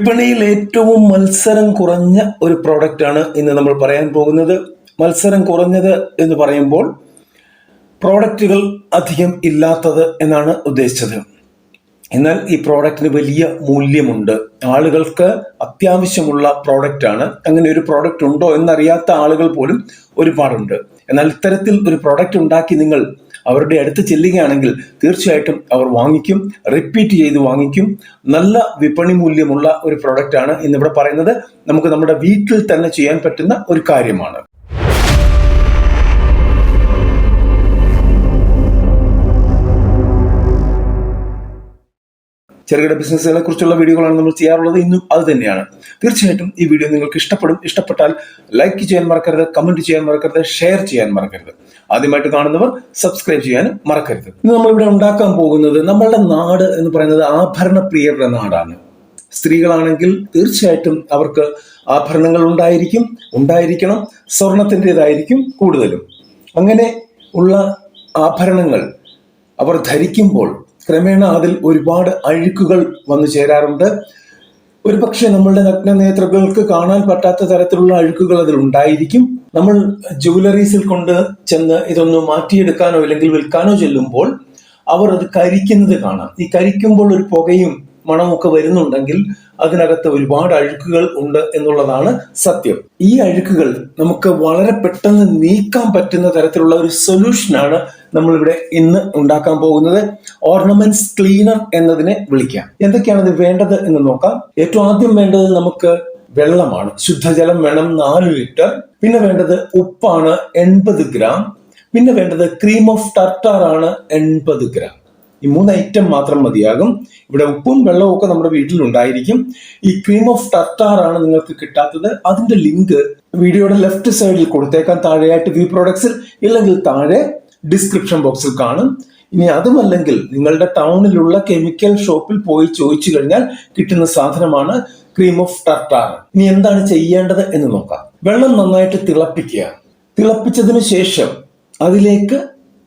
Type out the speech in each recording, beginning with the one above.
വിപണിയിൽ ഏറ്റവും മത്സരം കുറഞ്ഞ ഒരു പ്രോഡക്റ്റ് ആണ് ഇന്ന് നമ്മൾ പറയാൻ പോകുന്നത്. മത്സരം കുറഞ്ഞത് എന്ന് പറയുമ്പോൾ പ്രോഡക്റ്റുകൾ അധികം ഇല്ലാത്തത് എന്നാണ് ഉദ്ദേശിച്ചത്. എന്നാൽ ഈ പ്രോഡക്റ്റിന് വലിയ മൂല്യമുണ്ട്. ആളുകൾക്ക് അത്യാവശ്യമുള്ള പ്രോഡക്റ്റ് ആണ്. അങ്ങനെ ഒരു പ്രോഡക്റ്റ് ഉണ്ടോ എന്നറിയാത്ത ആളുകൾ പോലും ഒരുപാടുണ്ട്. എന്നാൽ ഇത്തരത്തിൽ ഒരു പ്രോഡക്റ്റ് ഉണ്ടാക്കി നിങ്ങൾ അവരുടെ അടുത്ത് ചെല്ലുകയാണെങ്കിൽ തീർച്ചയായിട്ടും അവർ വാങ്ങിക്കും റിപ്പീറ്റ് ചെയ്ത് വാങ്ങിക്കും. നല്ല വിപണി മൂല്യമുള്ള ഒരു പ്രൊഡക്റ്റാണ് ഇന്നിവിടെ പറയുന്നത്. നമുക്ക് നമ്മുടെ വീട്ടിൽ തന്നെ ചെയ്യാൻ പറ്റുന്ന ഒരു കാര്യമാണ്. ചെറുകിട ബിസിനസ്സുകളെ കുറിച്ചുള്ള വീഡിയോകളാണ് നമ്മൾ ചെയ്യാറുള്ളത്. ഇന്നും അത് തന്നെയാണ്. തീർച്ചയായിട്ടും ഈ വീഡിയോ നിങ്ങൾക്ക് ഇഷ്ടപ്പെടും. ഇഷ്ടപ്പെട്ടാൽ ലൈക്ക് ചെയ്യാൻ മറക്കരുത് കമന്റ് ചെയ്യാൻ മറക്കരുത് ഷെയർ ചെയ്യാൻ മറക്കരുത്. ആദ്യമായിട്ട് കാണുന്നവർ സബ്സ്ക്രൈബ് ചെയ്യാനും മറക്കരുത്. ഇന്ന് നമ്മളിവിടെ ഉണ്ടാക്കാൻ പോകുന്നത് നമ്മളുടെ നാട് എന്ന് പറയുന്നത് ആഭരണ പ്രിയരുടെ നാടാണ്. സ്ത്രീകളാണെങ്കിൽ തീർച്ചയായിട്ടും അവർക്ക് ആഭരണങ്ങൾ ഉണ്ടായിരിക്കും ഉണ്ടായിരിക്കണം സ്വർണത്തിന്റെതായിരിക്കും കൂടുതലും. അങ്ങനെ ഉള്ള ആഭരണങ്ങൾ അവർ ധരിക്കുമ്പോൾ ക്രമേണ അതിൽ ഒരുപാട് അഴുക്കുകൾ വന്നു ചേരാറുണ്ട്. ഒരുപക്ഷെ നമ്മളുടെ നഗ്ന നേത്രങ്ങൾക്ക് കാണാൻ പറ്റാത്ത തരത്തിലുള്ള അഴുക്കുകൾ അതിൽ ഉണ്ടായിരിക്കും. നമ്മൾ ജുവലറീസിൽ കൊണ്ട് ചെന്ന് ഇതൊന്ന് മാറ്റിയെടുക്കാനോ അല്ലെങ്കിൽ വിൽക്കാനോ ചെല്ലുമ്പോൾ അവർ അത് കരിക്കുന്നത് കാണാം. ഈ കരിക്കുമ്പോൾ ഒരു പുകയും മണമൊക്കെ വരുന്നുണ്ടെങ്കിൽ അതിനകത്ത് ഒരുപാട് അഴുക്കുകൾ ഉണ്ട് എന്നുള്ളതാണ് സത്യം. ഈ അഴുക്കുകൾ നമുക്ക് വളരെ പെട്ടെന്ന് നീക്കാൻ പറ്റുന്ന തരത്തിലുള്ള ഒരു സൊല്യൂഷനാണ് നമ്മളിവിടെ ഇന്ന് ഉണ്ടാക്കാൻ പോകുന്നത്. ഓർണമെന്റ്സ് ക്ലീനർ എന്നതിനെ വിളിക്കാം. എന്തൊക്കെയാണ് ഇത് വേണ്ടത് എന്ന് നോക്കാം. ഏറ്റവും ആദ്യം വേണ്ടത് നമുക്ക് വെള്ളമാണ്. ശുദ്ധജലം വേണം നാല് ലിറ്റർ. പിന്നെ വേണ്ടത് ഉപ്പാണ് എൺപത് ഗ്രാം. പിന്നെ വേണ്ടത് ക്രീം ഓഫ് ടർട്ടാർ ആണ് എൺപത് ഗ്രാം. ഈ മൂന്ന് ഐറ്റം മാത്രം മതിയാകും. ഇവിടെ ഉപ്പും വെള്ളവും ഒക്കെ നമ്മുടെ വീട്ടിൽ ഉണ്ടായിരിക്കും ഈ ക്രീം ഓഫ് ടർട്ടാർ ആണ് നിങ്ങൾക്ക് കിട്ടാത്തത്. അതിന്റെ ലിങ്ക് വീഡിയോയുടെ ലെഫ്റ്റ് സൈഡിൽ കൊടുത്തേക്കാൻ താഴെയായിട്ട് വി പ്രോഡക്ട്സിൽ ഇല്ലെങ്കിൽ താഴെ ഡിസ്ക്രിപ്ഷൻ ബോക്സിൽ കാണും. ഇനി അതുമല്ലെങ്കിൽ നിങ്ങളുടെ ടൗണിലുള്ള കെമിക്കൽ ഷോപ്പിൽ പോയി ചോദിച്ചു കഴിഞ്ഞാൽ കിട്ടുന്ന സാധനമാണ് ക്രീം ഓഫ് ടർട്ടാർ ഇനി എന്താണ് ചെയ്യേണ്ടത് എന്ന് നോക്കാം. വെള്ളം നന്നായിട്ട് തിളപ്പിക്കുക. തിളപ്പിച്ചതിന് ശേഷം അതിലേക്ക്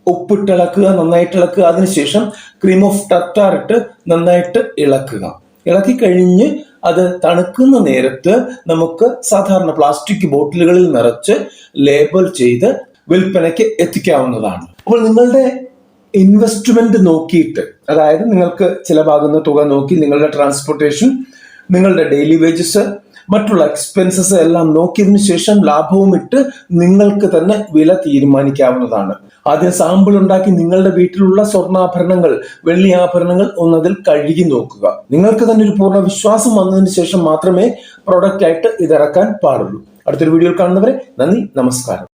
ഉപ്പിട്ടിളക്കുക നന്നായിട്ട് ഇളക്കുക അതിനുശേഷം ക്രീം ഓഫ് ടർട്ടാർ ഇട്ട് നന്നായിട്ട് ഇളക്കുക. ഇളക്കി കഴിഞ്ഞ് അത് തണുക്കുന്ന നേരത്ത് നമുക്ക് സാധാരണ പ്ലാസ്റ്റിക് ബോട്ടിലുകളിൽ നിറച്ച് ലേബൽ ചെയ്ത് വിൽപ്പനയ്ക്ക് എത്തിക്കാവുന്നതാണ്. അപ്പോൾ നിങ്ങളുടെ ഇൻവെസ്റ്റ്മെന്റ് നോക്കിയിട്ട് അതായത് നിങ്ങൾക്ക് ചിലവാകുന്ന തുക നോക്കി നിങ്ങളുടെ ട്രാൻസ്പോർട്ടേഷൻ നിങ്ങളുടെ ഡെയിലി വേജസ് മറ്റുള്ള എക്സ്പെൻസസ് എല്ലാം നോക്കിയതിനു ശേഷം ലാഭവും ഇട്ട് നിങ്ങൾക്ക് തന്നെ വില തീരുമാനിക്കാവുന്നതാണ്. ആദ്യം സാമ്പിൾ ഉണ്ടാക്കി നിങ്ങളുടെ വീട്ടിലുള്ള സ്വർണാഭരണങ്ങൾ വെള്ളി ആഭരണങ്ങൾ ഒന്നതിൽ കഴുകി നോക്കുക. നിങ്ങൾക്ക് തന്നെ ഒരു പൂർണ വിശ്വാസം വന്നതിന് ശേഷം മാത്രമേ പ്രോഡക്റ്റ് ആയിട്ട് ഇതിറക്കാൻ പാടുള്ളൂ. അടുത്തൊരു വീഡിയോയിൽ കാണുന്നവരെ നന്ദി നമസ്കാരം.